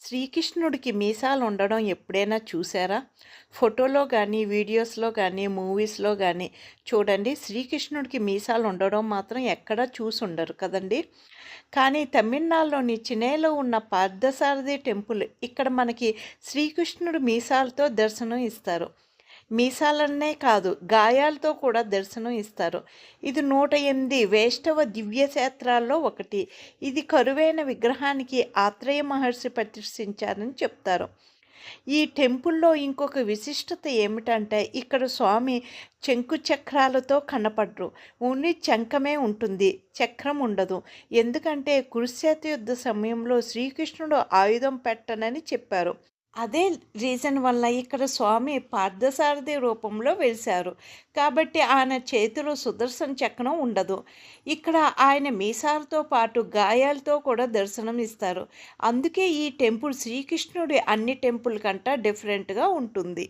శ్రీకృష్ణుడికి మీసాలు ఉండడం ఎప్పుడైనా చూసారా? ఫోటోలో కానీ వీడియోస్లో కానీ మూవీస్లో కానీ చూడండి శ్రీకృష్ణుడికి మీసాలు ఉండడం మాత్రం ఎక్కడా చూసి ఉండరు కదండి. కానీ తమిళనాడులోని చెన్నైలో ఉన్న పార్థసారథి టెంపుల్ ఇక్కడ మనకి శ్రీకృష్ణుడు మీసాలతో దర్శనం ఇస్తారు. మీసాలన్నే కాదు గాయాలతో కూడా దర్శనం ఇస్తారు. ఇది నూట ఎనిమిది వేష్టవ దివ్యక్షేత్రాల్లో ఒకటి. ఇది కరువైన విగ్రహానికి ఆత్రేయ మహర్షి ప్రతిష్ఠించారని చెప్తారు. ఈ టెంపుల్లో ఇంకొక విశిష్టత ఏమిటంటే ఇక్కడ స్వామి చెంకు చక్రాలతో కనపడరు. ఓన్లీ చంకమే ఉంటుంది చక్రం ఉండదు. ఎందుకంటే కురుక్షేత్ర యుద్ధ సమయంలో శ్రీకృష్ణుడు ఆయుధం పెట్టనని చెప్పారు. అదే రీజన్ వల్ల ఇక్కడ స్వామి పార్థసారథి రూపంలో వెలిశారు. కాబట్టి ఆయన చేతిలో సుదర్శన చక్రం ఉండదు. ఇక్కడ ఆయన మీసాలతో పాటు గాయాలతో కూడా దర్శనం ఇస్తారు. అందుకే ఈ టెంపుల్ శ్రీకృష్ణుడి అన్ని టెంపుల్ కంట డిఫరెంట్గా ఉంటుంది.